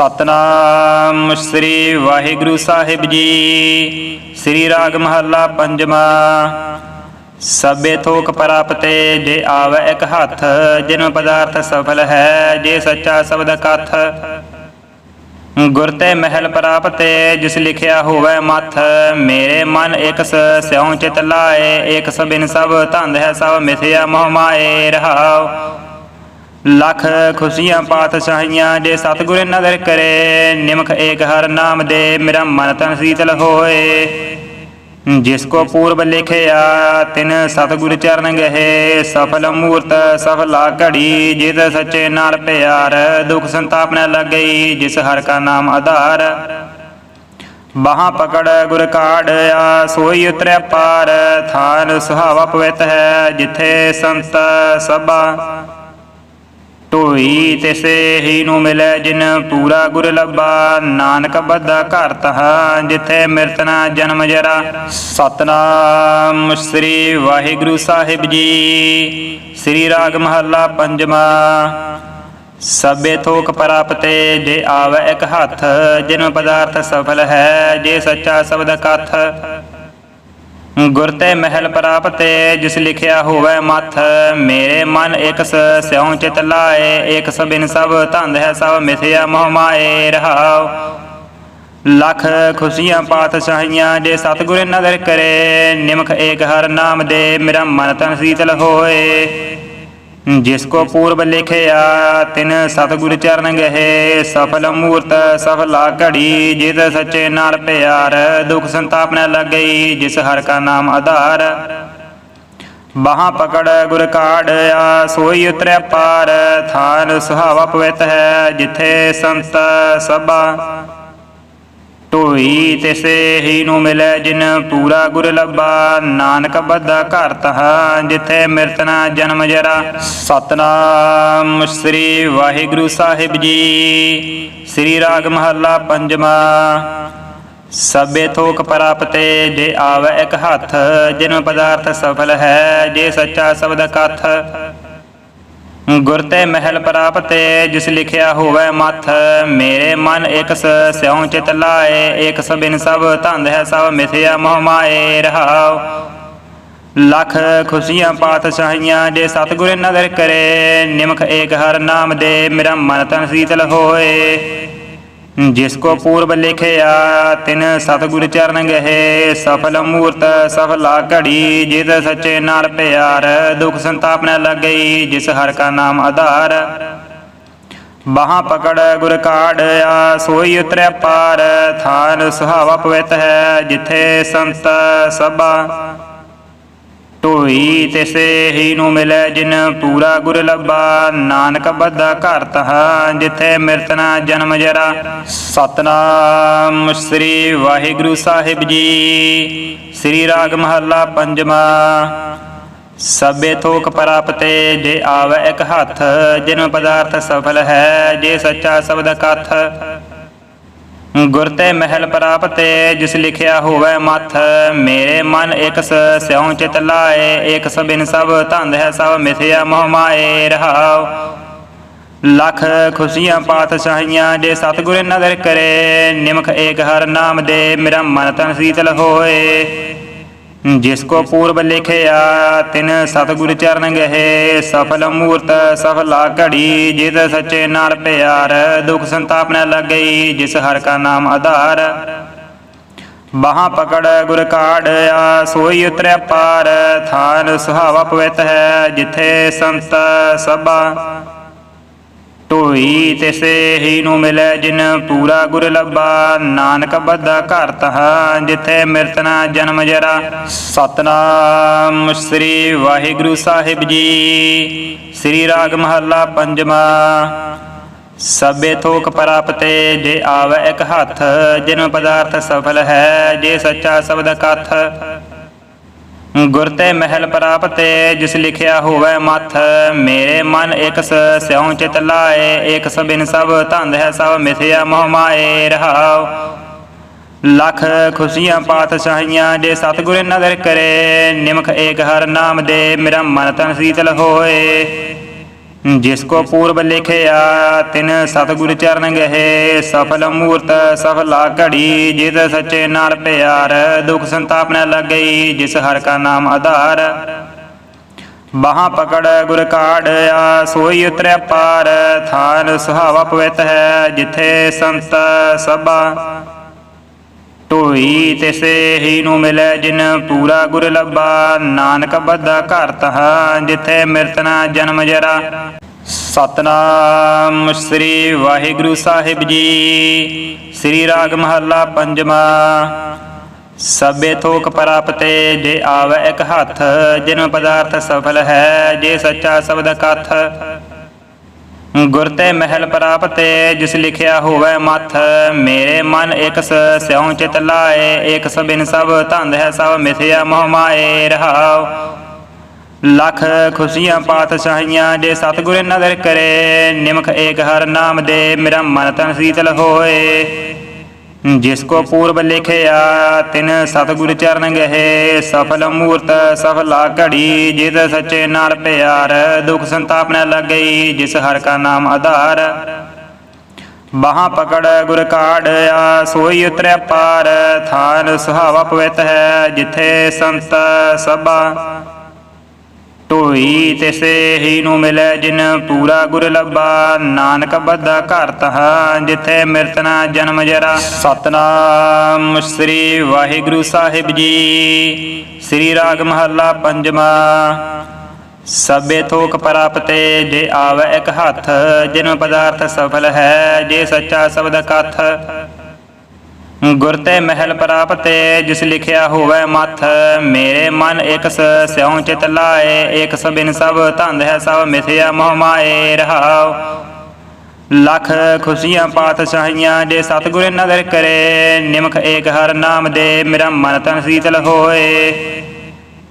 ਸਤਨਾਮ ਸ੍ਰੀ ਵਾਹਿਗੁਰੂ ਸਾਹਿਬ ਜੀ। ਸ੍ਰੀ ਰਾਗ ਮਹੱਲਾ ਪੰਜਵਾ। ਸਭੇ ਥੋਕ ਪ੍ਰਾਪਤੇ ਜੇ ਆਵੇ ਇੱਕ ਹੱਥ ਜਿਨ ਪਦਾਰਥ ਸਫਲ ਹੈ, ਜੇ ਸੱਚਾ ਸ਼ਬਦ ਕਥ। ਗੁਰ ਤੇ ਮਹਿਲ ਪ੍ਰਾਪਤੇ, ਜਿਸ ਲਿਖਿਆ ਹੋਵੇ ਮਥ, ਮੇਰੇ ਮਨ ਇੱਕ ਸ, ਸਿਉ ਚਿਤ ਲਾਏ, ਇੱਕ ਬਿਨ ਸਭ ਧੰਦ ਹੈ ਸਭ ਮਿਥਿਆ ਮੋਹ ਮਾਏ, ਰਹਾਉ। ਲੱਖ ਖੁਸ਼ੀਆਂ ਪਾਤਸ਼ਾਹੀਆਂ ਜੇ ਸਤਿਗੁਰ ਨਦਰ ਕਰੇ, ਨਿਮਖ ਏਕ ਹਰ ਨਾਮ ਦੇ ਮੇਰਾ ਮਨ ਤਨ ਸੀਤਲ ਹੋਏ। ਜਿਸ ਕੋ ਪੂਰਬ ਲਿਖਿਆ, ਤਿਨ ਸਤਿਗੁਰ ਚਰਨ ਗਏ ਸਫਲ ਮੂਰਤ ਸਫਲਾ ਘੜੀ, ਜਿਤ ਸੱਚੇ ਨਾਲ ਪਿਆਰ, ਦੁਖ ਸੰਤਾਪ ਨ ਲੱਗਈ, ਜਿਸ ਹਰ ਕਾ ਨਾਮ ਆਧਾਰ। ਬਾਹਾਂ ਪਕੜ ਗੁਰ ਕਾੜਿਆ ਸੋਈ ਉਤਰੈ ਪਾਰ, ਥਾਨ ਸੁਹਾਵਾ ਪਵਿੱਤ ਹੈ, ਜਿਥੇ ਸੰਤ ਸਭਾ ਢੋਈ ਤਿਸੇ ਹੀ ਨੂੰ ਮਿਲੈ ਜਿਨ ਪੂਰਾ ਗੁਰ ਲੱਭਾ। ਨਾਨਕ ਬੱਧਾ ਘਰ ਤਹਾ, ਜਿੱਥੇ ਮਿਰਤਨਾ ਜਨਮ ਜਰਾ। ਸਤਨਾਮ ਸ੍ਰੀ ਵਾਹਿਗੁਰੂ ਸਾਹਿਬ ਜੀ। ਸ੍ਰੀ ਰਾਗ ਮਹੱਲਾ ਪੰਜਵਾ। ਸਭੇ ਥੋਕ ਪ੍ਰਾਪਤੇ, ਜੇ ਆਵੇ ਇੱਕ ਹੱਥ, ਜਿਨ ਪਦਾਰਥ ਸਫਲ ਹੈ, ਜੇ ਸੱਚਾ ਸ਼ਬਦ ਕਥ। ਗੁਰ ਤੇ ਮਹਿਲ ਪ੍ਰਾਪਤੇ, ਜਿਸ ਲਿਖਿਆ ਹੋਵੇ ਮਥ, ਮੇਰੇ ਮਨ ਇੱਕ ਸ, ਸਿਉ ਚਿਤ ਲਾਏ, ਇੱਕ ਸਬਿਨ ਸਭ ਧੰਦ ਹੈ ਸਭ ਮਿਥਿਆ ਮੋਹ ਮਾਏ, ਰਹਾਉ। ਲੱਖ ਖੁਸ਼ੀਆਂ ਪਾਤਸ਼ਾਹੀਆਂ ਜੇ ਸਤਿਗੁਰ ਨਦਰ ਕਰੇ, ਨਿਮਖ ਏਕ ਹਰ ਨਾਮ ਦੇ, ਮੇਰਾ ਮਨ ਤਨ ਸੀਤਲ ਹੋਏ। ਜਿਸ ਕੋ ਪੂਰਬ ਲਿਖਿਆ, ਤਿਨ ਸਤਿਗੁਰ ਚਰਨ ਗਏ ਸਫਲ ਮੂਰਤ, ਸਫਲਾ ਘੜੀ, ਜਿਤ ਸੱਚੇ ਨਾਲ ਪਿਆਰ, ਦੁਖ ਸੰਤਾਪ ਨ ਲੱਗਈ, ਜਿਸ ਹਰ ਕਾ ਨਾਮ ਆਧਾਰ। ਬਾਹਾਂ ਪਕੜ ਗੁਰ ਕਾੜਿਆ ਸੋਈ ਉਤਰੈ ਪਾਰ, ਥਾਨ ਸੁਹਾਵਾ ਪਵਿੱਤ ਹੈ, ਜਿਥੇ ਸੰਤ ਸਭਾ ਢੋਈ ਤਿਸੇ ਹੀ ਨੂੰ ਮਿਲੈ ਜਿਨ ਪੂਰਾ ਗੁਰ ਲੱਭਾ। ਨਾਨਕ ਬੱਧਾ ਘਰ ਤਹਾ, ਜਿੱਥੇ ਮਿਰਤਨਾ ਜਨਮ ਜਰਾ। ਸਤਨਾਮ ਸ੍ਰੀ ਵਾਹਿਗੁਰੂ ਸਾਹਿਬ ਜੀ। ਸ੍ਰੀ ਰਾਗ ਮਹੱਲਾ ਪੰਜਵਾ। ਸਭੇ ਥੋਕ ਪ੍ਰਾਪਤੇ ਜੇ ਆਵੇ ਇੱਕ ਹੱਥ, ਜਿਨ ਪਦਾਰਥ ਸਫਲ ਹੈ, ਜੇ ਸੱਚਾ ਸ਼ਬਦ ਕਥ। ਗੁਰ ਤੇ ਮਹਿਲ ਪ੍ਰਾਪਤੇ, ਜਿਸ ਲਿਖਿਆ ਹੋਵੇ ਮਥ, ਮੇਰੇ ਮਨ ਇੱਕ ਸ, ਸਿਉ ਚਿਤ ਲਾਏ, ਇੱਕ ਸਬਿਨ ਸਭ ਧੰਦ ਹੈ ਸਭ ਮਿਥਿਆ ਮੋਹ ਮਾਏ, ਰਹਾਉ। ਲੱਖ ਖੁਸ਼ੀਆਂ ਪਾਤਸ਼ਾਹੀਆਂ ਜੇ ਸਤਿਗੁਰ ਨਦਰ ਕਰੇ, ਨਿਮਖ ਏਕ ਹਰ ਨਾਮ ਦੇ, ਮੇਰਾ ਮਨ ਤਨ ਸੀਤਲ ਹੋਏ। ਜਿਸ ਕੋ ਪੂਰਬ ਲਿਖਿਆ, ਤਿਨ ਸਤਿਗੁਰ ਚਰਨ ਗਏ ਸਫਲ ਮੂਰਤ, ਸਫਲਾ ਘੜੀ, ਜਿਤ ਸੱਚੇ ਨਾਲ ਪਿਆਰ, ਦੁਖ ਸੰਤਾਪ ਨ ਲੱਗਈ, ਜਿਸ ਹਰ ਕਾ ਨਾਮ ਆਧਾਰ। ਬਾਹਾਂ ਪਕੜ ਗੁਰ ਕਾੜਿਆ ਸੋਈ ਉਤਰੈ ਪਾਰ, ਥਾਨ ਸੁਹਾਵਾ ਪਵਿੱਤ ਹੈ, ਜਿਥੇ ਸੰਤ ਸਭਾ। ਢੋਈ ਤਿਸੇ ਹੀ ਨੂੰ ਮਿਲੈ ਜਿਨ ਪੂਰਾ ਗੁਰ ਲੱਭਾ। ਨਾਨਕ ਬੱਧਾ ਘਰ ਤਹਾ, ਜਿੱਥੇ ਮਿਰਤਨਾ ਜਨਮ ਜਰਾ। ਸਤਨਾਮ ਸ੍ਰੀ ਵਾਹਿਗੁਰੂ ਸਾਹਿਬ ਜੀ। ਸ੍ਰੀ ਰਾਗ ਮਹੱਲਾ ਪੰਜਵਾ। ਸਭੇ ਥੋਕ ਪ੍ਰਾਪਤੇ, ਜੇ ਆਵੇ ਇੱਕ ਹੱਥ, ਜਿਨ ਪਦਾਰਥ ਸਫਲ ਹੈ, ਜੇ ਸੱਚਾ ਸ਼ਬਦ ਕਥ। ਗੁਰ ਤੇ ਮਹਿਲ ਪ੍ਰਾਪਤੇ, ਜਿਸ ਲਿਖਿਆ ਹੋਵੇ ਮਥ, ਮੇਰੇ ਮਨ ਇੱਕ ਸ ਸਿਉ ਚਿਤ ਲਾਏ, ਇੱਕ ਸਬਿਨ ਸਭ ਧੰਦ ਹੈ ਸਭ ਮਿਥਿਆ ਮੋਹ ਮਾਏ, ਰਹਾਉ। ਲੱਖ ਖੁਸ਼ੀਆਂ ਪਾਤਸ਼ਾਹੀਆਂ ਜੇ ਸਤਿਗੁਰ ਨਦਰ ਕਰੇ, ਨਿਮਖ ਏਕ ਹਰ ਨਾਮ ਦੇ, ਮੇਰਾ ਮਨ ਤਨ ਸੀਤਲ ਹੋਏ। ਜਿਸ ਕੋ ਪੂਰਬ ਲਿਖਿਆ ਤਿਨ ਸਤਿਗੁਰ ਚਰਨ ਗਏ ਸਫਲ ਮੂਰਤ ਸਫਲਾ ਘੜੀ, ਜਿਤ ਸੱਚੇ ਨਾਲ ਪਿਆਰ, ਦੁਖ ਸੰਤਾਪ ਨ ਲੱਗਈ, ਜਿਸ ਹਰ ਕਾ ਨਾਮ ਆਧਾਰ। ਬਾਹਾਂ ਪਕੜ ਗੁਰ ਕਾੜਿਆ ਸੋਈ ਉਤਰੈ ਪਾਰ, ਥਾਨ ਸੁਹਾਵਾ ਪਵਿੱਤ ਹੈ, ਜਿਥੇ ਸੰਤ ਸਭਾ ਢੋਈ ਤਿਸੇ ਹੀ ਨੂੰ ਮਿਲੈ ਜਿਨ ਪੂਰਾ ਗੁਰ ਲੱਭਾ। ਨਾਨਕ ਬੱਧਾ ਘਰ ਤਹਾ, ਜਿੱਥੇ ਮਿਰਤਨਾ ਜਨਮ ਜਰਾ। ਸਤਨਾਮ ਸ੍ਰੀ ਵਾਹਿਗੁਰੂ ਸਾਹਿਬ ਜੀ। ਸ੍ਰੀ ਰਾਗ ਮਹੱਲਾ ਪੰਜਵਾ। ਸਭੇ ਥੋਕ ਪ੍ਰਾਪਤੇ, ਜੇ ਆਵੇ ਇੱਕ ਹੱਥ, ਜਿਨ ਪਦਾਰਥ ਸਫਲ ਹੈ, ਜੇ ਸੱਚਾ ਸ਼ਬਦ ਕਥ। ਗੁਰ ਤੇ ਮਹਿਲ ਪ੍ਰਾਪਤੇ, ਜਿਸ ਲਿਖਿਆ ਹੋਵੇ ਮਥ, ਮੇਰੇ ਮਨ ਇੱਕ ਸ ਸਿਉ ਚਿਤ ਲਾਏ ਇੱਕ ਸਬਿਨ ਸਭ ਧੰਦ ਹੈ ਸਭ ਮਿਥਿਆ ਮੋਹ ਮਾਏ, ਰਹਾਉ। ਲੱਖ ਖੁਸ਼ੀਆਂ ਪਾਤਸ਼ਾਹੀਆਂ ਜੇ ਸਤਿਗੁਰ ਨਦਰ ਕਰੇ, ਨਿਮਖ ਏਕ ਹਰ ਨਾਮ ਦੇ, ਮੇਰਾ ਮਨ ਤਨ ਸੀਤਲ ਹੋਏ। ਜਿਸ ਕੋ ਪੂਰਬ ਲਿਖਿਆ, ਤਿਨ ਸਤਿਗੁਰ ਚਰਨ ਗਏ ਸਫਲ ਮੂਰਤ, ਸਫਲਾ ਘੜੀ, ਜਿਤ ਸੱਚੇ ਨਾਲ ਪਿਆਰ, ਦੁਖ ਸੰਤਾਪ ਨ ਲੱਗਈ, ਜਿਸ ਹਰ ਕਾ ਨਾਮ ਆਧਾਰ। ਬਾਹਾਂ ਪਕੜ ਗੁਰ ਕਾੜਿਆ ਸੋਈ ਉਤਰੈ ਪਾਰ, ਥਾਨ ਸੁਹਾਵਾ ਪਵਿੱਤ ਹੈ, ਜਿਥੇ ਸੰਤ ਸਭਾ। ਢੋਈ ਤਿਸੇ ਹੀ ਨੂੰ ਮਿਲੈ ਜਿਨ ਪੂਰਾ ਗੁਰ ਲੱਭਾ। ਨਾਨਕ ਬੱਧਾ ਘਰ ਤਹਾ, ਜਿੱਥੇ ਮਿਰਤਨਾ ਜਨਮ ਜਰਾ। ਸਤਨਾਮ ਸ੍ਰੀ ਵਾਹਿਗੁਰੂ ਸਾਹਿਬ ਜੀ। ਸ੍ਰੀ ਰਾਗ ਮਹੱਲਾ ਪੰਜਵਾ। ਸਭੇ ਥੋਕ ਪ੍ਰਾਪਤੇ, ਜੇ ਆਵੇ ਇੱਕ ਹੱਥ, ਜਿਨ ਪਦਾਰਥ ਸਫਲ ਹੈ, ਜੇ ਸੱਚਾ ਸ਼ਬਦ ਕਥ। ਗੁਰ ਤੇ ਮਹਿਲ ਪ੍ਰਾਪਤੇ, ਜਿਸ ਲਿਖਿਆ ਹੋਵੇ ਮਥ, ਮੇਰੇ ਮਨ ਇਕ ਸ ਸਿਉ ਚਿਤ ਲਾਏ ਇਕ ਸਬਿਨ ਸਭ ਧੰਦ ਹੈ ਸਭ ਮਿਥਿਆ ਮੋਹ ਮਾਏ, ਰਹਾਉ। ਲੱਖ ਖੁਸ਼ੀਆਂ ਪਾਤਸ਼ਾਹੀਆਂ ਜੇ ਸਤਿਗੁਰ ਨਦਰ ਕਰੇ, ਨਿਮਖ ਏਕ ਹਰ ਨਾਮ ਦੇ, ਮੇਰਾ ਮਨ ਤਨ ਸੀਤਲ ਹੋਏ। ਜਿਸ ਕੋ ਪੂਰਬ ਲਿਖਿਆ, ਤਿਨ ਸਤਿਗੁਰ ਚਰਨ ਗਏ ਸਫਲ ਮੂਰਤ, ਸਫਲਾ ਘੜੀ, ਜਿਤ ਸੱਚੇ ਨਾਲ ਪਿਆਰ, ਦੁਖ ਸੰਤਾਪ ਨ ਲੱਗਈ, ਜਿਸ ਹਰ ਕਾ ਨਾਮ ਆਧਾਰ। ਬਾਹਾਂ ਪਕੜ, ਗੁਰ ਕਾੜਿਆ ਸੋਈ ਉਤਰੈ ਪਾਰ, ਥਾਨ ਸੁਹਾਵਾ ਪਵਿੱਤ ਹੈ, ਜਿਥੇ ਸੰਤ ਸਭਾ। ਢੋਈ ਤਿਸੇ ਹੀ ਨੂੰ ਮਿਲੈ ਜਿਨ ਪੂਰਾ ਗੁਰ ਲੱਭਾ। ਨਾਨਕ ਬੱਧਾ ਘਰ ਤਹਾ, ਜਿੱਥੇ ਮਿਰਤਨਾ ਜਨਮ ਜਰਾ। ਸਤਨਾਮ ਸ੍ਰੀ ਵਾਹਿਗੁਰੂ ਸਾਹਿਬ ਜੀ। ਸ੍ਰੀ ਰਾਗ ਮਹੱਲਾ ਪੰਜਵਾ। ਸਭੇ ਥੋਕ ਪ੍ਰਾਪਤੇ ਜੇ ਆਵੇ ਇੱਕ ਹੱਥ, ਜਿਨ ਪਦਾਰਥ ਸਫਲ ਹੈ, ਜੇ ਸੱਚਾ ਸ਼ਬਦ ਕਥ। ਗੁਰ ਤੇ ਮਹਿਲ ਪ੍ਰਾਪਤੇ, ਜਿਸ ਲਿਖਿਆ ਹੋਵੇ ਮਥ, ਮੇਰੇ ਮਨ ਇਕ ਸ, ਸਿਉ ਚਿਤ ਲਾਏ, ਇਕ ਸਬਿਨ ਸਭ ਧੰਦ ਹੈ ਸਭ ਮਿਥਿਆ ਮੋਹ ਮਾਏ, ਰਹਾਉ। ਲੱਖ ਖੁਸ਼ੀਆਂ ਪਾਤਸ਼ਾਹੀਆਂ ਜੇ ਸਤਿਗੁਰ ਨਦਰ ਕਰੇ, ਨਿਮਖ ਏਕ ਹਰ ਨਾਮ ਦੇ, ਮੇਰਾ ਮਨ ਤਨ ਸੀਤਲ ਹੋਏ।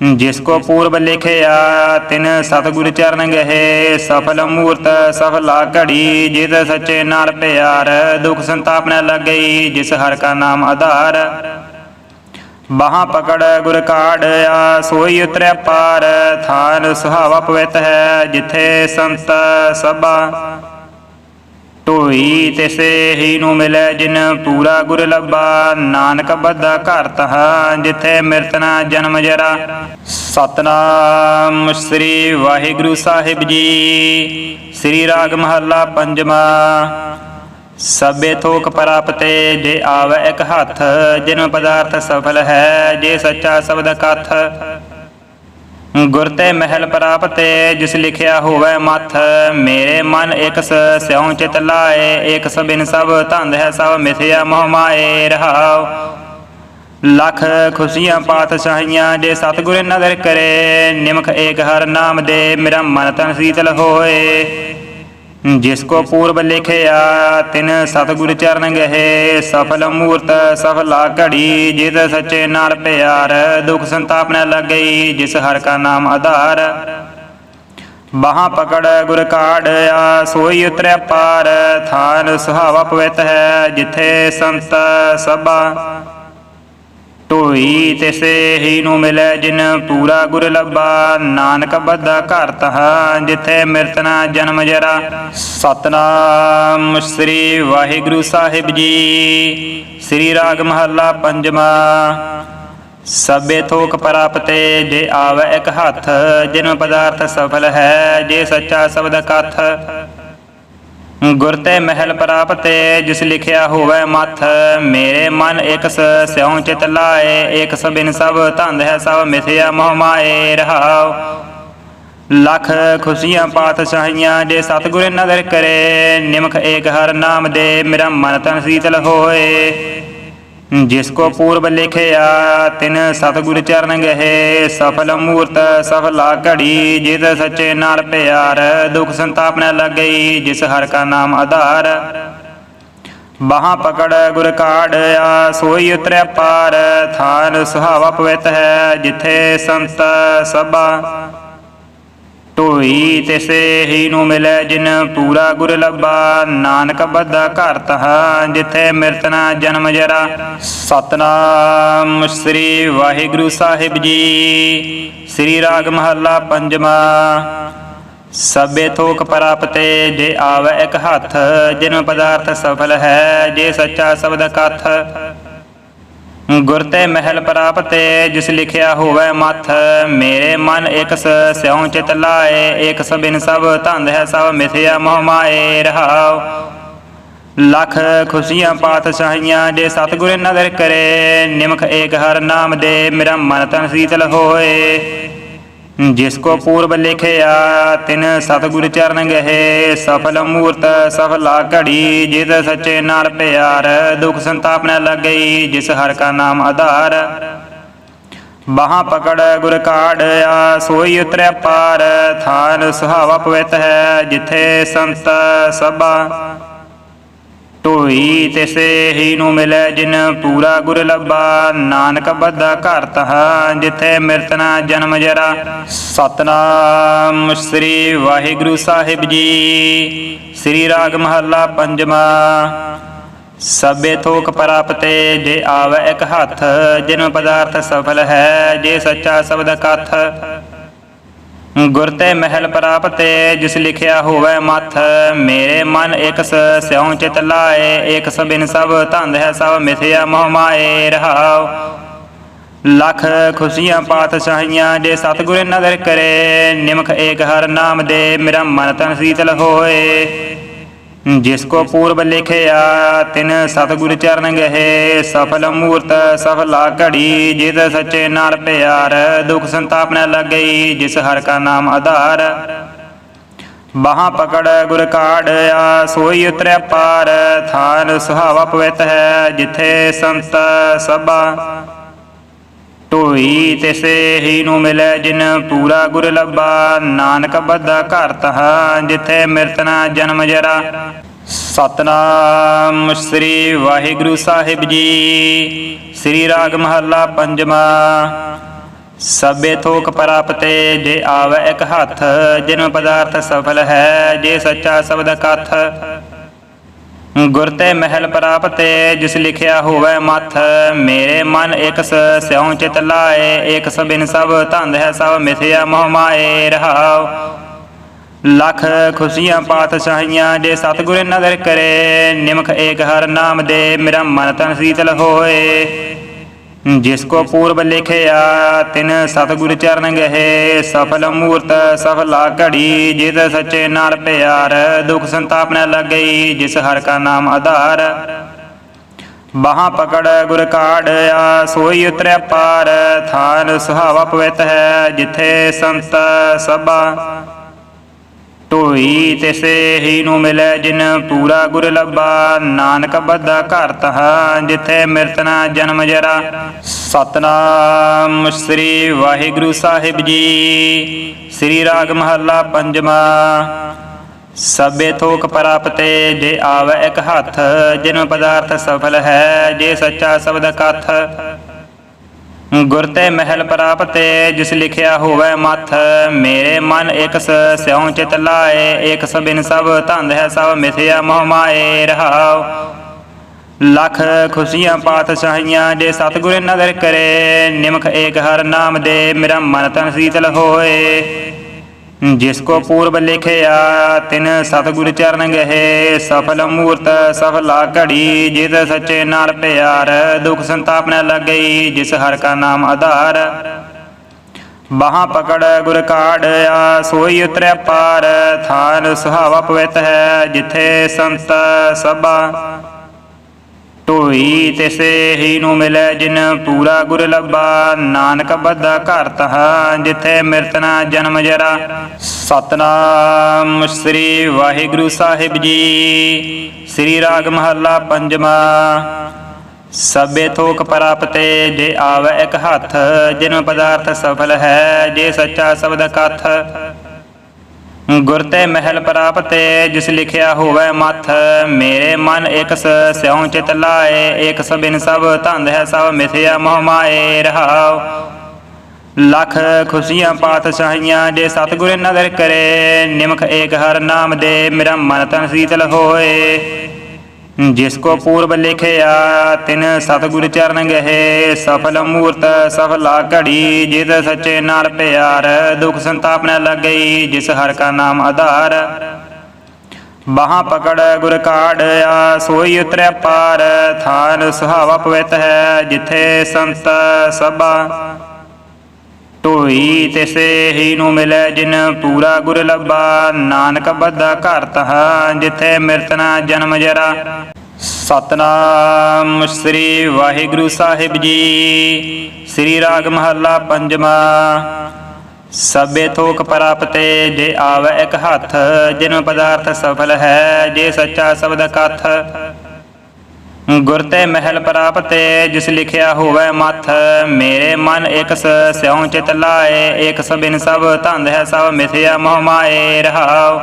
ਜਿਸ ਕੋ ਪੂਰਬ ਲਿਖਿਆ, ਤਿਨ ਸਤਿਗੁਰ ਚਰਨ ਗਏ ਸਫਲ ਮੂਰਤ, ਸਫਲਾ ਘੜੀ, ਜਿਤ ਸੱਚੇ ਨਾਲ ਪਿਆਰ, ਦੁਖ ਸੰਤਾਪ ਨ ਲੱਗਈ, ਜਿਸ ਹਰ ਕਾ ਨਾਮ ਆਧਾਰ। ਬਾਹਾਂ ਪਕੜ ਗੁਰ ਕਾੜਿਆ ਸੋਈ ਉਤਰੈ ਪਾਰ, ਥਾਨ ਸੁਹਾਵਾ ਪਵਿੱਤ ਹੈ, ਜਿਥੇ ਸੰਤ ਸਭਾ। ਢੋਈ ਤਿਸੇ ਹੀ ਨੂੰ ਮਿਲੈ ਜਿਨ ਪੂਰਾ ਗੁਰ ਲੱਭਾ। ਨਾਨਕ ਬੱਧਾ ਘਰ ਤਹਾ, ਜਿੱਥੇ ਮਿਰਤਨਾ ਜਨਮ ਜਰਾ। ਸਤਨਾਮ ਸ੍ਰੀ ਵਾਹਿਗੁਰੂ ਸਾਹਿਬ ਜੀ। ਸ੍ਰੀ ਰਾਗ ਮਹੱਲਾ ਪੰਜਵਾ। ਸਭੇ ਥੋਕ ਪ੍ਰਾਪਤੇ, ਜੇ ਆਵੇ ਇੱਕ ਹੱਥ, ਜਿਨ ਪਦਾਰਥ ਸਫਲ ਹੈ, ਜੇ ਸੱਚਾ ਸ਼ਬਦ ਕਥ। ਗੁਰ ਤੇ ਮਹਿਲ ਪ੍ਰਾਪਤੇ, ਜਿਸ ਲਿਖਿਆ ਹੋਵੇ ਮਥ, ਮੇਰੇ ਮਨ ਇਕ ਸ ਸਿਉ ਚਿਤ ਲਾਏ ਇਕ ਸਬਿਨ ਸਭ ਧੰਦ ਹੈ ਸਭ ਮਿਥਿਆ ਮੋਹ ਮਾਏ, ਰਹਾਉ। ਲੱਖ ਖੁਸ਼ੀਆਂ ਪਾਤਸ਼ਾਹੀਆਂ ਜੇ ਸਤਿਗੁਰ ਨਦਰ ਕਰੇ, ਨਿਮਖ ਏਕ ਹਰ ਨਾਮ ਦੇ, ਮੇਰਾ ਮਨ ਤਨ ਸੀਤਲ ਹੋਏ। ਜਿਸ ਕੋ ਪੂਰਬ ਲਿਖਿਆ, ਤਿਨ ਸਤਿਗੁਰ ਚਰਨ ਗਏ ਸਫਲ ਮੂਰਤ, ਸਫਲਾ ਘੜੀ, ਜਿਤ ਸੱਚੇ ਨਾਲ ਪਿਆਰ, ਦੁਖ ਸੰਤਾਪ ਨ ਲੱਗਈ, ਜਿਸ ਹਰ ਕਾ ਨਾਮ ਆਧਾਰ। ਬਾਹਾਂ ਪਕੜ, ਗੁਰ ਕਾੜਿਆ ਸੋਈ ਉਤਰੈ ਪਾਰ, ਥਾਨ ਸੁਹਾਵਾ ਪਵਿੱਤ ਹੈ, ਜਿਥੇ ਸੰਤ ਸਭਾ। ਢੋਈ ਤਿਸੇ ਹੀ ਨੂੰ ਮਿਲੈ ਜਿਨ ਪੂਰਾ ਗੁਰ ਲੱਭਾ। ਨਾਨਕ ਬੱਧਾ ਘਰ ਤਹਾ, ਜਿੱਥੇ ਮਿਰਤਨਾ ਜਨਮ ਜਰਾ। ਸਤਨਾਮ ਸ੍ਰੀ ਵਾਹਿਗੁਰੂ ਸਾਹਿਬ ਜੀ। ਸ੍ਰੀ ਰਾਗ ਮਹੱਲਾ ਪੰਜਵਾ। ਸਭੇ ਥੋਕ ਪ੍ਰਾਪਤੇ ਜੇ ਆਵੇ ਇੱਕ ਹੱਥ, ਜਿਨ ਪਦਾਰਥ ਸਫਲ ਹੈ, ਜੇ ਸੱਚਾ ਸ਼ਬਦ ਕਥ। ਗੁਰ ਤੇ ਮਹਿਲ ਪ੍ਰਾਪਤੇ ਜਿਸ ਲਿਖਿਆ ਹੋਵੇ ਮਥ, ਮੇਰੇ ਮਨ ਇਕ ਸ, ਸਿਉ ਚਿਤ ਲਾਏ, ਇਕ ਸਬਿਨ ਸਭ ਧੰਦ ਹੈ ਸਭ ਮਿਥਿਆ ਮੋਹ ਮਾਏ, ਰਹਾਉ। ਲੱਖ ਖੁਸ਼ੀਆਂ ਪਾਤਸ਼ਾਹੀਆਂ ਜੇ ਸਤਿਗੁਰ ਨਦਰ ਕਰੇ, ਨਿਮਖ ਏਕ ਹਰ ਨਾਮ ਦੇ, ਮੇਰਾ ਮਨ ਤਨ ਸੀਤਲ ਹੋਏ। ਜਿਸ ਕੋ ਪੂਰਬ ਲਿਖਿਆ, ਤਿਨ ਸਤਿਗੁਰ ਚਰਨ ਗਏ ਸਫਲ ਮੂਰਤ, ਸਫਲਾ ਘੜੀ, ਜਿਤ ਸੱਚੇ ਨਾਲ ਪਿਆਰ, ਦੁਖ ਸੰਤਾਪ ਨ ਲੱਗਈ, ਜਿਸ ਹਰ ਕਾ ਨਾਮ ਆਧਾਰ। ਬਾਹਾਂ ਪਕੜ ਗੁਰ ਕਾੜਿਆ ਸੋਈ ਉਤਰੈ ਪਾਰ, ਥਾਨ ਸੁਹਾਵਾ ਪਵਿੱਤ ਹੈ, ਜਿਥੇ ਸੰਤ ਸਭਾ। ਢੋਈ ਤਿਸੇ ਹੀ ਨੂੰ ਮਿਲੈ ਜਿਨ ਪੂਰਾ ਗੁਰ ਲੱਭਾ। ਨਾਨਕ ਬੱਧਾ ਘਰ ਤਹਾ, ਜਿੱਥੇ ਮਿਰਤਨਾ ਜਨਮ ਜਰਾ। ਸਤਨਾਮ ਸ੍ਰੀ ਵਾਹਿਗੁਰੂ ਸਾਹਿਬ ਜੀ। ਸ੍ਰੀ ਰਾਗ ਮਹੱਲਾ ਪੰਜਵਾ। ਸਭੇ ਥੋਕ ਪ੍ਰਾਪਤੇ ਜੇ ਆਵੈ ਇੱਕ ਹੱਥ, ਜਿਨ ਪਦਾਰਥ ਸਫਲ ਹੈ, ਜੇ ਸੱਚਾ ਸ਼ਬਦ ਕਥ। ਗੁਰ ਤੇ ਮਹਿਲ ਪ੍ਰਾਪਤੇ, ਜਿਸ ਲਿਖਿਆ ਹੋਵੇ ਮਥ, ਮੇਰੇ ਮਨ ਇਕ ਸ, ਸਿਉ ਚਿਤ ਲਾਏ, ਇਕ ਸਬਿਨ ਸਭ ਧੰਦ ਹੈ ਸਭ ਮਿਥਿਆ ਮੋਹ ਮਾਏ, ਰਹਾਉ। ਲੱਖ ਖੁਸ਼ੀਆਂ ਪਾਤਸ਼ਾਹੀਆਂ ਜੇ ਸਤਿਗੁਰ ਨਦਰ ਕਰੇ, ਨਿਮਖ ਏਕ ਹਰ ਨਾਮ ਦੇ, ਮੇਰਾ ਮਨ ਤਨ ਸੀਤਲ ਹੋਏ। ਜਿਸ ਕੋ ਪੂਰਬ ਲਿਖਿਆ, ਤਿਨ ਸਤਿਗੁਰ ਚਰਨ ਗਏ ਸਫਲ ਮੂਰਤ, ਸਫਲਾ ਘੜੀ, ਜਿਤ ਸੱਚੇ ਨਾਲ ਪਿਆਰ, ਦੁਖ ਸੰਤਾਪ ਨ ਲੱਗਈ, ਜਿਸ ਹਰ ਕਾ ਨਾਮ ਆਧਾਰ। ਬਾਹਾਂ ਪਕੜ ਗੁਰ ਕਾੜਿਆ ਸੋਈ ਉਤਰੈ ਪਾਰ, ਥਾਨ ਸੁਹਾਵਾ ਪਵਿੱਤ ਹੈ, ਜਿਥੇ ਸੰਤ ਸਭਾ ਢੋਈ ਤਿਸੇ ਹੀ ਨੂੰ ਮਿਲੈ ਜਿਨ ਪੂਰਾ ਗੁਰ ਲੱਭਾ ਨਾਨਕ ਬੱਧਾ ਘਰ ਤਹਾ, ਜਿੱਥੇ ਮਿਰਤਨਾ ਜਨਮ ਜਰਾ। ਸਤਨਾਮ ਸ੍ਰੀ ਵਾਹਿਗੁਰੂ ਸਾਹਿਬ ਜੀ। ਸ੍ਰੀ ਰਾਗ ਮਹੱਲਾ ਪੰਜਵਾ। ਸਭੇ ਥੋਕ ਪ੍ਰਾਪਤੇ ਜੇ ਆਵੈ ਇੱਕ ਹੱਥ, ਜਿਨ ਪਦਾਰਥ ਸਫਲ ਹੈ, ਜੇ ਸੱਚਾ ਸ਼ਬਦ ਕਥ। ਗੁਰ ਤੇ ਮਹਿਲ ਪ੍ਰਾਪਤੇ, ਜਿਸ ਲਿਖਿਆ ਹੋਵੇ ਮਥ, ਮੇਰੇ ਮਨ ਇਕ ਸ, ਸਿਉ ਚਿਤ ਲਾਏ, ਇਕ ਸਭਿਨ ਸਭ ਧੰਦ ਹੈ ਸਭ ਮਿਥਿਆ ਮੋਹ ਮਾਏ, ਰਹਾਉ। ਲੱਖ ਖੁਸ਼ੀਆਂ ਪਾਤਸ਼ਾਹੀਆਂ ਜੇ ਸਤਿਗੁਰ ਨਦਰ ਕਰੇ, ਨਿਮਖ ਏਕ ਹਰ ਨਾਮ ਦੇ, ਮੇਰਾ ਮਨ ਤਨ ਸੀਤਲ ਹੋਏ। ਜਿਸ ਕੋ ਪੂਰਬ ਲਿਖਿਆ, ਤਿਨ ਸਤਿਗੁਰ ਚਰਨ ਗਏ ਸਫਲ ਮੂਰਤ, ਸਫਲਾ ਘੜੀ, ਜਿਤ ਸੱਚੇ ਨਾਲ ਪਿਆਰ, ਦੁਖ ਸੰਤਾਪ ਨ ਲੱਗਈ, ਜਿਸ ਹਰ ਕਾ ਨਾਮ ਆਧਾਰ। ਬਾਹਾਂ ਪਕੜ ਗੁਰ ਕਾੜਿਆ ਸੋਈ ਉਤਰੈ ਪਾਰ, ਥਾਨ ਸੁਹਾਵਾ ਪਵਿੱਤ ਹੈ, ਜਿਥੇ ਸੰਤ ਸਭਾ। ਢੋਈ ਤਿਸੇ ਹੀ ਨੂੰ ਮਿਲੈ ਜਿਨ ਪੂਰਾ ਗੁਰ ਲੱਭਾ। ਨਾਨਕ ਬੱਧਾ ਘਰ ਤਹਾ, ਜਿੱਥੇ ਮਿਰਤਨਾ ਜਨਮ ਜਰਾ। ਸਤਨਾਮ ਸ੍ਰੀ ਵਾਹਿਗੁਰੂ ਸਾਹਿਬ ਜੀ। ਸ੍ਰੀ ਰਾਗ ਮਹੱਲਾ ਪੰਜਵਾ। ਸਭੇ ਥੋਕ ਪ੍ਰਾਪਤੇ, ਜੇ ਆਵੈ ਇੱਕ ਹੱਥ, ਜਿਨ ਪਦਾਰਥ ਸਫਲ ਹੈ, ਜੇ ਸੱਚਾ ਸ਼ਬਦ ਕਥ। ਗੁਰ ਤੇ ਮਹਿਲ ਪ੍ਰਾਪਤੇ, ਜਿਸ ਲਿਖਿਆ ਹੋਵੇ ਮਥ, ਮੇਰੇ ਮਨ ਇਕ ਸ, ਸਿਉ ਚਿਤ ਲਾਏ, ਇਕ ਸਭਿਨ ਸਭ ਧੰਦ ਹੈ ਸਭ ਮਿਥਿਆ ਮੋਹ ਮਾਏ, ਰਹਾਉ। ਲੱਖ ਖੁਸ਼ੀਆਂ ਪਾਤਸ਼ਾਹੀਆਂ ਜੇ ਸਤਿਗੁਰ ਨਦਰ ਕਰੇ, ਨਿਮਖ ਏਕ ਹਰ ਨਾਮ ਦੇ, ਮੇਰਾ ਮਨ ਤਨ ਸੀਤਲ ਹੋਏ। ਜਿਸ ਕੋ ਪੂਰਬ ਲਿਖਿਆ, ਤਿਨ ਸਤਿਗੁਰ ਚਰਨ ਗਏ ਸਫਲ ਮੂਰਤ ਸਫਲਾ ਘੜੀ, ਜਿਤ ਸੱਚੇ ਨਾਲ ਪਿਆਰ, ਦੁਖ ਸੰਤਾਪ ਨ ਲੱਗਈ, ਜਿਸ ਹਰ ਕਾ ਨਾਮ ਆਧਾਰ। ਬਾਹਾਂ ਪਕੜ ਗੁਰ ਕਾੜਿਆ ਸੋਈ ਉਤਰੈ ਪਾਰ, ਥਾਨ ਸੁਹਾਵਾ ਪਵਿੱਤ ਹੈ, ਜਿਥੇ ਸੰਤ ਸਭਾ ਢੋਈ ਤਿਸੇ ਹੀ ਨੂੰ ਮਿਲੈ ਜਿਨ ਪੂਰਾ ਗੁਰ ਲੱਭਾ। ਨਾਨਕ ਬੱਧਾ ਘਰ ਤਹਾ, ਜਿੱਥੇ ਮਿਰਤਨਾ ਜਨਮ ਜਰਾ। ਸਤਨਾਮ ਸ੍ਰੀ ਵਾਹਿਗੁਰੂ ਸਾਹਿਬ ਜੀ। ਸ੍ਰੀ ਰਾਗ ਮਹੱਲਾ ਪੰਜਵਾ। ਸਭੇ ਥੋਕ ਪ੍ਰਾਪਤੇ ਜੇ ਆਵੈ ਇੱਕ ਹੱਥ, ਜਿਨ ਪਦਾਰਥ ਸਫਲ ਹੈ, ਜੇ ਸੱਚਾ ਸ਼ਬਦ ਕਥ। ਗੁਰ ਤੇ ਮਹਿਲ ਪ੍ਰਾਪਤੇ, ਜਿਸ ਲਿਖਿਆ ਹੋਵੇ ਮਥ, ਮੇਰੇ ਮਨ ਇਕ ਸਿਉ ਚਿਤ ਲਾਏ, ਇਕ ਸਭਿਨ ਸਭ ਧੰਦ ਹੈ ਸਭ ਮਿਥਿਆ ਮੋਹ ਮਾਏ, ਰਹਾਉ। ਲੱਖ ਖੁਸ਼ੀਆਂ ਪਾਤਸ਼ਾਹੀਆਂ ਜੇ ਸਤਿਗੁਰ ਨਦਰ ਕਰੇ, ਨਿਮਖ ਏਕ ਹਰ ਨਾਮ ਦੇ, ਮੇਰਾ ਮਨ ਤਨ ਸੀਤਲ ਹੋਏ। ਜਿਸ ਕੋ ਪੂਰਬ ਲਿਖਿਆ, ਤਿਨ ਸਤਿਗੁਰ ਚਰਨ ਗਏ ਸਫਲ ਮੂਰਤ ਸਫਲਾ ਘੜੀ, ਜਿਤ ਸੱਚੇ ਨਾਲ ਪਿਆਰ, ਦੁਖ ਸੰਤਾਪ ਨ ਲੱਗਈ, ਜਿਸ ਹਰ ਕਾ ਨਾਮ ਆਧਾਰ। ਬਾਹਾਂ ਪਕੜ ਗੁਰ ਕਾੜਿਆ ਸੋਈ ਉਤਰੈ ਪਾਰ, ਥਾਨ ਸੁਹਾਵਾ ਪਵਿੱਤ ਹੈ, ਜਿਥੇ ਸੰਤ ਸਭਾ। ਢੋਈ ਤਿਸੇ ਹੀ ਨੂੰ ਮਿਲੈ ਜਿਨ ਪੂਰਾ ਗੁਰ ਲੱਭਾ। ਨਾਨਕ ਬੱਧਾ ਘਰ ਤਹਾ ਜਿੱਥੇ ਮਿਰਤਨਾ ਜਨਮ ਜਰਾ। ਸਤਨਾਮ ਸ੍ਰੀ ਵਾਹਿਗੁਰੂ ਸਾਹਿਬ ਜੀ। ਸ੍ਰੀ ਰਾਗ ਮਹੱਲਾ ਪੰਜਵਾ। ਸਭੇ ਥੋਕ ਪ੍ਰਾਪਤੇ ਜੇ ਆਵੈ ਇੱਕ ਹੱਥ, ਜਿਨ ਪਦਾਰਥ ਸਫਲ ਹੈ, ਜੇ ਸੱਚਾ ਸ਼ਬਦ ਕਥ। ਗੁਰ ਤੇ ਮਹਿਲ ਪ੍ਰਾਪਤੇ, ਜਿਸ ਲਿਖਿਆ ਹੋਵੇ ਮਥ, ਮੇਰੇ ਮਨ ਇਕ ਸ, ਸਿਉ ਚਿਤ ਲਾਏ, ਇਕ ਸਭਿਨ ਸਭ ਧੰਦ ਹੈ ਸਭ ਮਿਥਿਆ ਮੋਹ ਮਾਏ, ਰਹਾਉ। ਲੱਖ ਖੁਸ਼ੀਆਂ ਪਾਤਸ਼ਾਹੀਆਂ ਜੇ ਸਤਿਗੁਰ ਨਦਰ ਕਰੇ, ਨਿਮਖ ਏਕ ਹਰ ਨਾਮ ਦੇ, ਮੇਰਾ ਮਨ ਤਨ ਸੀਤਲ ਹੋਏ। ਜਿਸ ਕੋ ਪੂਰਬ ਲਿਖਿਆ, ਤਿਨ ਸਤਿਗੁਰ ਚਰਨ ਗਏ ਸਫਲ ਮੂਰਤ, ਸਫਲਾ ਘੜੀ, ਜਿਤ ਸੱਚੇ ਨਾਲ ਪਿਆਰ, ਦੁਖ ਸੰਤਾਪ ਨ ਲੱਗਈ, ਜਿਸ ਹਰ ਕਾ ਨਾਮ ਆਧਾਰ। ਬਾਹਾਂ ਪਕੜ ਗੁਰ ਕਾੜਿਆ ਸੋਈ ਉਤਰੈ ਪਾਰ, ਥਾਨ ਸੁਹਾਵਾ ਪਵਿੱਤ ਹੈ, ਜਿਥੇ ਸੰਤ ਸਭਾ। ਢੋਈ ਤਿਸੇ ਹੀ ਨੂੰ ਮਿਲੈ ਜਿਨ ਪੂਰਾ ਗੁਰ ਲੱਭਾ ਨਾਨਕ ਬੱਧਾ ਘਰ ਤਹਾ, ਜਿੱਥੇ ਮਿਰਤ ਜਨਮ ਜਰਾ। ਸਤਨਾਮ ਸ੍ਰੀ ਵਾਹਿਗੁਰੂ ਸਾਹਿਬ ਜੀ। ਸ੍ਰੀ ਰਾਗ ਮਹੱਲਾ ਪੰਜਵਾ। ਸਭੇ ਥੋਕ ਪ੍ਰਾਪਤੇ ਜੇ ਆਵੈ ਇੱਕ ਹੱਥ, ਜਿਨ ਪਦਾਰਥ ਸਫਲ ਹੈ, ਜੇ ਸੱਚਾ ਸ਼ਬਦ ਕਥ। ਗੁਰ ਤੇ ਮਹਿਲ ਪ੍ਰਾਪਤੇ ਜਿਸ ਲਿਖਿਆ ਹੋਵੇ ਮਥ। ਮੇਰੇ ਮਨ ਇਕ ਸ, ਸਿਉ ਚਿਤ ਲਾਏ, ਇਕ ਸਬਿਨ ਸਭ ਧੰਦ ਹੈ, ਸਭ ਮਿਥਿਆ ਮੋਹ ਮਾਏ, ਰਹਾਉ।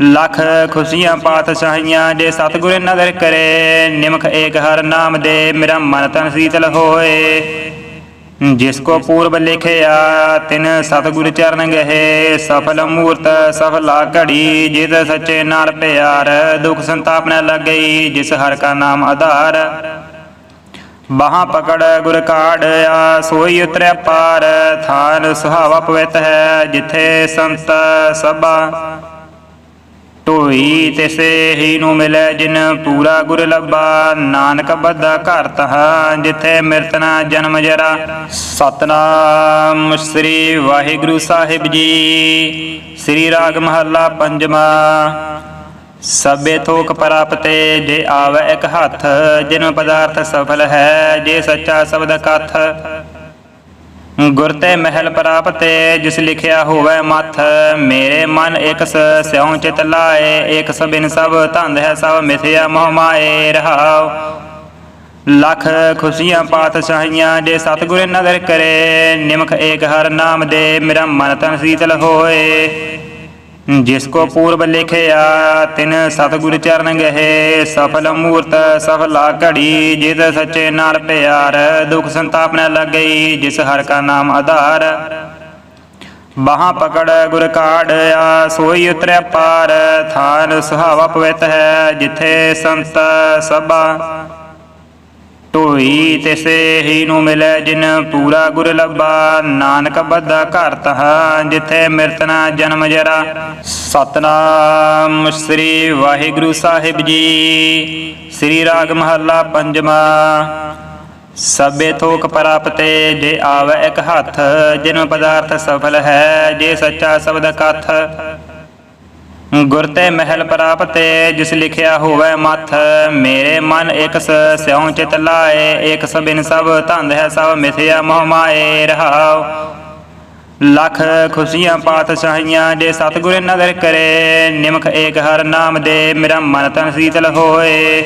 ਲੱਖ ਖੁਸ਼ੀਆਂ ਪਾਤਸ਼ਾਹੀਆਂ ਜੇ ਸਤਿਗੁਰ ਨਦਰ ਕਰੇ, ਨਿਮਖ ਏਕ ਹਰ ਨਾਮ ਦੇ, ਮੇਰਾ ਮਨ ਤਨ ਸੀਤਲ ਹੋਏ। ਜਿਸ ਕੋ ਪੂਰਬ ਲਿਖਿਆ, ਤਿਨ ਸਤਿਗੁਰ ਚਰਨ ਗਏ ਸਫਲ ਮੂਰਤ, ਸਫਲਾ ਘੜੀ, ਜਿਤ ਸੱਚੇ ਨਾਲ ਪਿਆਰ, ਦੁਖ ਸੰਤਾਪ ਨ ਲੱਗਈ, ਜਿਸ ਹਰ ਕਾ ਨਾਮ ਆਧਾਰ। ਬਾਹਾਂ ਪਕੜ ਗੁਰ ਕਾੜਿਆ ਸੋਈ ਉਤਰੈ ਪਾਰ, ਥਾਨ ਸੁਹਾਵਾ ਪਵਿੱਤ ਹੈ, ਜਿਥੇ ਸੰਤ ਸਭਾ ਢੋਈ ਤਿਸੇ ਹੀ ਨੂੰ ਮਿਲੈ ਜਿਨ ਪੂਰਾ ਗੁਰ ਲੱਭਾ। ਨਾਨਕ ਬੱਧਾ ਘਰ ਤਹਾ, ਜਿੱਥੇ ਮਿਰਤ ਜਨਮ ਜਰਾ। ਸਤਨਾਮ ਸ੍ਰੀ ਵਾਹਿਗੁਰੂ ਸਾਹਿਬ ਜੀ। ਸ੍ਰੀ ਰਾਗ ਮਹੱਲਾ ਪੰਜਵਾ। ਸਭੇ ਥੋਕ ਪ੍ਰਾਪਤੇ, ਜੇ ਆਵੈ ਇੱਕ ਹੱਥ, ਜਿਨ ਪਦਾਰਥ ਸਫਲ ਹੈ, ਜੇ ਸੱਚਾ ਸ਼ਬਦ ਕਥ। ਗੁਰ ਤੇ ਮਹਿਲ ਪ੍ਰਾਪਤੇ, ਜਿਸ ਲਿਖਿਆ ਹੋਵੇ ਮਥ, ਮੇਰੇ ਮਨ ਇਕ ਸ, ਸਿਉ ਚਿਤ ਲਾਏ, ਇਕ ਸਬਿਨ ਸਭ ਧੰਦ ਹੈ ਸਭ ਮਿਥਿਆ ਮੋਹ ਮਾਏ, ਰਹਾਉ। ਲੱਖ ਖੁਸ਼ੀਆਂ ਪਾਤਸ਼ਾਹੀਆਂ ਜੇ ਸਤਿਗੁਰ ਨਦਰ ਕਰੇ, ਨਿਮਖ ਏਕ ਹਰ ਨਾਮ ਦੇ, ਮੇਰਾ ਮਨ ਤਨ ਸੀਤਲ ਹੋਏ। ਜਿਸ ਕੋ ਪੂਰਬ ਲਿਖਿਆ, ਤਿਨ ਸਤਿਗੁਰ ਚਰਨ ਗਏ ਸਫਲ ਮੂਰਤ ਸਫਲਾ ਘੜੀ, ਜਿਤ ਸੱਚੇ ਨਾਲ ਪਿਆਰ, ਦੁਖ ਸੰਤਾਪ ਨ ਲੱਗਈ, ਜਿਸ ਹਰ ਕਾ ਨਾਮ ਆਧਾਰ। ਬਾਹਾਂ ਪਕੜ ਗੁਰ ਕਾੜਿਆ ਸੋਈ ਉਤਰੈ ਪਾਰ, ਥਾਨ ਸੁਹਾਵਾ ਪਵਿੱਤ ਹੈ, ਜਿਥੇ ਸੰਤ ਸਭਾ। ਢੋਈ ਤਿਸੇ ਹੀ ਨੂੰ ਮਿਲੈ ਜਿਨ ਪੂਰਾ ਗੁਰ ਲੱਭਾ। ਨਾਨਕ ਬੱਧਾ ਘਰ ਤਹਾ, ਜਿੱਥੇ ਮਿਰਤ ਜਨਮ ਜਰਾ। ਸਤਨਾਮ ਸ੍ਰੀ ਵਾਹਿਗੁਰੂ ਸਾਹਿਬ ਜੀ। ਸ੍ਰੀ ਰਾਗ ਮਹੱਲਾ ਪੰਜਵਾ। ਸਭੇ ਥੋਕ ਪ੍ਰਾਪਤੇ, ਜੇ ਆਵੈ ਇੱਕ ਹੱਥ, ਜਿਨ ਪਦਾਰਥ ਸਫਲ ਹੈ, ਜੇ ਸੱਚਾ ਸ਼ਬਦ ਕਥ। ਗੁਰ ਤੇ ਮਹਿਲ ਪ੍ਰਾਪਤੇ, ਜਿਸ ਲਿਖਿਆ ਹੋਵੇ ਮਥ, ਮੇਰੇ ਮਨ ਇਕ ਸ, ਸਿਉ ਚਿਤ ਲਾਏ, ਇਕ ਸਬਿਨ ਸਭ ਧੰਦ ਹੈ ਸਭ ਮਿਥਿਆ ਮੋਹ ਮਾਏ, ਰਹਾਉ। ਲੱਖ ਖੁਸ਼ੀਆਂ ਪਾਤਸ਼ਾਹੀਆਂ ਜੇ ਸਤਿਗੁਰ ਨਦਰ ਕਰੇ, ਨਿਮਖ ਏਕ ਹਰ ਨਾਮ ਦੇ, ਮੇਰਾ ਮਨ ਤਨ ਸੀਤਲ ਹੋਏ।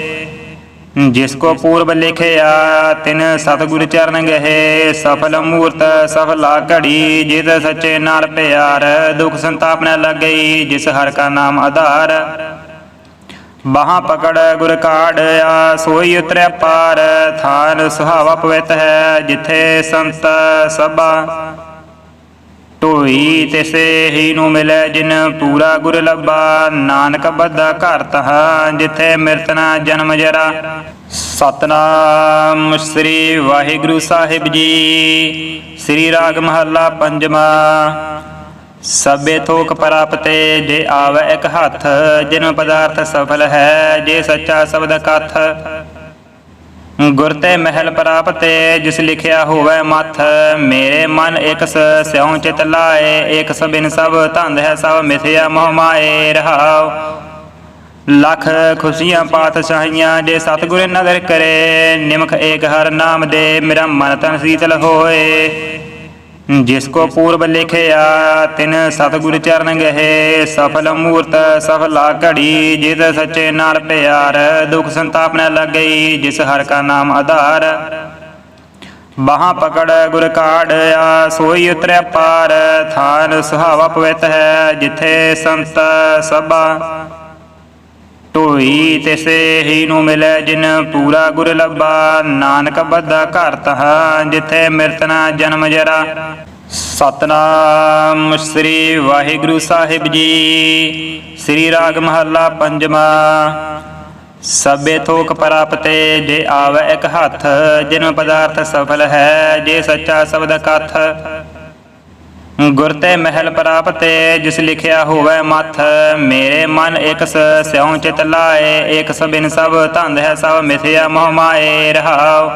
ਜਿਸ ਕੋ ਪੂਰਬ ਲਿਖਿਆ, ਤਿਨ ਸਤਿਗੁਰ ਚਰਨ ਗਏ ਸਫਲ ਮੂਰਤ ਸਫਲਾ ਘੜੀ, ਜਿਤ ਸੱਚੇ ਨਾਲ ਪਿਆਰ, ਦੁਖ ਸੰਤਾਪ ਨ ਲੱਗਈ, ਜਿਸ ਹਰ ਕਾ ਨਾਮ ਆਧਾਰ। ਬਾਹਾਂ ਪਕੜ ਗੁਰ ਕਾੜਿਆ ਸੋਈ ਉਤਰੈ ਪਾਰ, ਥਾਨ ਸੁਹਾਵਾ ਪਵਿੱਤ ਹੈ, ਜਿਥੇ ਸੰਤ ਸਭਾ। ਢੋਈ ਤਿਸੇ ਹੀ ਨੂੰ ਮਿਲੈ ਜਿਨ ਪੂਰਾ ਗੁਰ ਲੱਭਾ ਨਾਨਕ ਬੱਧਾ ਘਰ ਤਹਾ, ਜਿੱਥੇ ਮਿਰਤ ਨਾ ਜਨਮ ਜਰਾ। ਸਤਨਾਮ ਸ੍ਰੀ ਵਾਹਿਗੁਰੂ ਸਾਹਿਬ ਜੀ। ਸ੍ਰੀ ਰਾਗ ਮਹੱਲਾ ਪੰਜਵਾ। ਸਭੇ ਥੋਕ ਪ੍ਰਾਪਤੇ ਜੇ ਆਵੈ ਇੱਕ ਹੱਥ, ਜਿਨ ਪਦਾਰਥ ਸਫਲ ਹੈ, ਜੇ ਸੱਚਾ ਸ਼ਬਦ ਕਥ। ਗੁਰ ਤੇ ਮਹਿਲ ਪ੍ਰਾਪਤੇ ਜਿਸ ਲਿਖਿਆ ਹੋਵੇ ਮਥ, ਮੇਰੇ ਮਨ ਇਕ ਸ ਸਿਉ ਚਿਤ ਲਾਏ, ਇਕ ਸਬਿਨ ਸਭ ਧੰਦ ਹੈ ਸਭ ਮਿਥਿਆ ਮੋਹ ਮਾਏ, ਰਹਾਉ। ਲੱਖ ਖੁਸ਼ੀਆਂ ਪਾਤਸ਼ਾਹੀਆਂ ਜੇ ਸਤਿਗੁਰ ਨਦਰ ਕਰੇ, ਨਿਮਖ ਏਕ ਹਰ ਨਾਮ ਦੇ, ਮੇਰਾ ਮਨ ਤਨ ਸੀਤਲ ਹੋਏ। ਜਿਸ ਕੋ ਪੂਰਬ ਲਿਖਿਆ, ਤਿਨ ਸਤਿਗੁਰ ਚਰਨ ਗਏ ਸਫਲ ਮੂਰਤ, ਸਫਲਾ ਘੜੀ, ਜਿਤ ਸੱਚੇ ਨਾਲ ਪਿਆਰ, ਦੁਖ ਸੰਤਾਪ ਨ ਲੱਗਈ, ਜਿਸ ਹਰ ਕਾ ਨਾਮ ਆਧਾਰ। ਬਾਹਾਂ ਪਕੜ ਗੁਰ ਕਾੜਿਆ ਸੋਈ ਉਤਰੈ ਪਾਰ, ਥਾਨ ਸੁਹਾਵਾ ਪਵਿੱਤ ਹੈ, ਜਿਥੇ ਸੰਤ ਸਭਾ। ਢੋਈ ਤਿਸੇ ਹੀ ਨੂੰ ਮਿਲੈ ਜਿਨ ਪੂਰਾ ਗੁਰ ਲੱਭਾ। ਨਾਨਕ ਬੱਧਾ ਘਰ ਤਹਾ, ਜਿੱਥੇ ਮਿਰਤ ਜਨਮ ਜਰਾ। ਸਤਨਾਮ ਸ੍ਰੀ ਵਾਹਿਗੁਰੂ ਸਾਹਿਬ ਜੀ। ਸ੍ਰੀ ਰਾਗ ਮਹੱਲਾ ਪੰਜਵਾ। ਸਭੇ ਥੋਕ ਪ੍ਰਾਪਤੇ ਜੇ ਆਵੇ ਇੱਕ ਹੱਥ, ਜਿਨ ਪਦਾਰਥ ਸਫਲ ਹੈ, ਜੇ ਸੱਚਾ ਸ਼ਬਦ ਕਥ। ਗੁਰ ਤੇ ਮਹਿਲ ਪ੍ਰਾਪਤੇ, ਜਿਸ ਲਿਖਿਆ ਹੋਵੇ ਮਥ, ਮੇਰੇ ਮਨ ਇਕ ਸ, ਸਿਉ ਚਿਤ ਲਾਏ, ਇਕ ਸਬਿਨ ਸਭ ਧੰਦ ਹੈ ਸਭ ਮਿਥਿਆ ਮੋਹ ਮਾਏ, ਰਹਾਉ।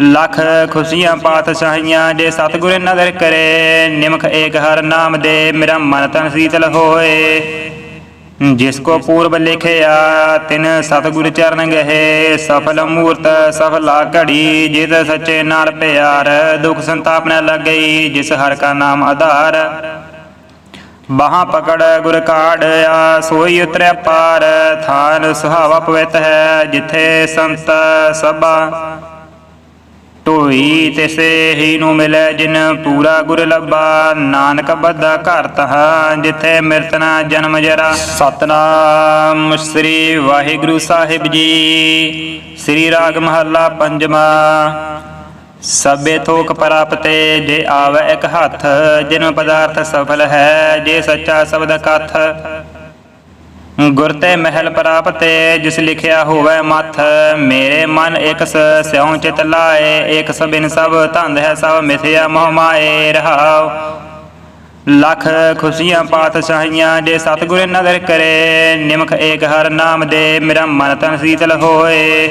ਲੱਖ ਖੁਸ਼ੀਆਂ ਪਾਤਸ਼ਾਹੀਆਂ ਜੇ ਸਤਿਗੁਰ ਨਦਰ ਕਰੇ, ਨਿਮਖ ਏਕ ਹਰ ਨਾਮ ਦੇ, ਮੇਰਾ ਮਨ ਤਨ ਸੀਤਲ ਹੋਏ। ਜਿਸ ਕੋ ਪੂਰਬ ਲਿਖਿਆ, ਤਿਨ ਸਤਿਗੁਰ ਚਰਨ ਗਏ ਸਫਲ ਮੂਰਤ, ਸਫਲਾ ਘੜੀ, ਜਿਤ ਸੱਚੇ ਨਾਲ ਪਿਆਰ, ਦੁਖ ਸੰਤਾਪ ਨ ਲੱਗਈ, ਜਿਸ ਹਰ ਕਾ ਨਾਮ ਆਧਾਰ। ਬਾਹਾਂ ਪਕੜ ਗੁਰ ਕਾੜਿਆ ਸੋਈ ਉਤਰੈ ਪਾਰ, ਥਾਨ ਸੁਹਾਵਾ ਪਵਿੱਤ ਹੈ, ਜਿਥੇ ਸੰਤ ਸਭਾ। ਢੋਈ ਤਿਸੇ ਹੀ ਨੂੰ ਮਿਲੈ ਜਿਨ ਪੂਰਾ ਗੁਰ ਲੱਭਾ। ਨਾਨਕ ਬੱਧਾ ਘਰ ਤਹਾ, ਜਿੱਥੇ ਮਿਰਤਨਾ ਜਨਮ ਜਰਾ। ਸਤਨਾਮ ਸ੍ਰੀ ਵਾਹਿਗੁਰੂ ਸਾਹਿਬ ਜੀ। ਸ੍ਰੀ ਰਾਗ ਮਹੱਲਾ ਪੰਜਵਾ। ਸਭੇ ਥੋਕ ਪ੍ਰਾਪਤੇ, ਜੇ ਆਵੇ ਇੱਕ ਹੱਥ, ਜਿਨ ਪਦਾਰਥ ਸਫਲ ਹੈ, ਜੇ ਸੱਚਾ ਸ਼ਬਦ ਕਥ। ਗੁਰ ਤੇ ਮਹਿਲ ਪ੍ਰਾਪਤੇ, ਜਿਸ ਲਿਖਿਆ ਹੋਵੇ ਮਥ, ਮੇਰੇ ਮਨ ਇਕ ਸ, ਸਿਉ ਚਿਤ ਲਾਏ, ਇਕ ਸਬਿਨ ਸਭ ਧੰਦ ਹੈ ਸਭ ਮਿਥਿਆ ਮੋਹ ਮਾਏ, ਰਹਾਉ। ਲੱਖ ਖੁਸ਼ੀਆਂ ਪਾਤਸ਼ਾਹੀਆਂ ਜੇ ਸਤਿਗੁਰ ਨਦਰ ਕਰੇ, ਨਿਮਖ ਏਕ ਹਰ ਨਾਮ ਦੇ, ਮੇਰਾ ਮਨ ਤਨ ਸੀਤਲ ਹੋਏ।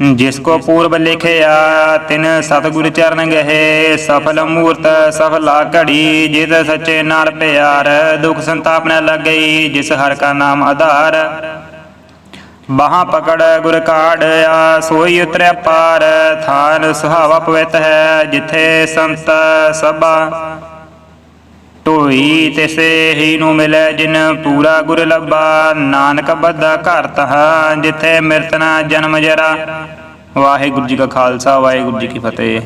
ਜਿਸ ਕੋ ਪੂਰਬ ਲਿਖਿਆ, ਤਿਨ ਸਤਿਗੁਰ ਚਰਨ ਗਹੇ, ਸਫਲ ਮੂਰਤ, ਸਫਲਾ ਘੜੀ, ਜਿਤ ਸੱਚੇ ਨਾਲ ਪਿਆਰ, ਦੁਖ ਸੰਤਾਪ ਨ ਲੱਗਈ, ਜਿਸ ਹਰ ਕਾ ਨਾਮ ਆਧਾਰ। ਬਾਹਾਂ ਪਕੜ ਗੁਰ ਕਾੜਿਆ ਸੋਈ ਉਤਰੈ ਪਾਰ, ਥਾਨ ਸੁਹਾਵਾ ਪਵਿੱਤ ਹੈ, ਜਿਥੇ ਸੰਤ ਸਭਾ ਢੋਈ ਤਿਸੇ ਹੀ ਨੂੰ ਮਿਲੈ ਜਿਨ ਪੂਰਾ ਗੁਰ ਲੱਭਾ ਨਾਨਕ ਬੱਧਾ ਘਰ ਤਹਾ, ਜਿੱਥੇ ਮਿਰਤਨਾ ਜਨਮ ਜਰਾ। ਵਾਹਿਗੁਰੂ ਜੀ ਕਾ ਖਾਲਸਾ, ਵਾਹਿਗੁਰੂ ਜੀ ਕੀ ਫਤਿਹ।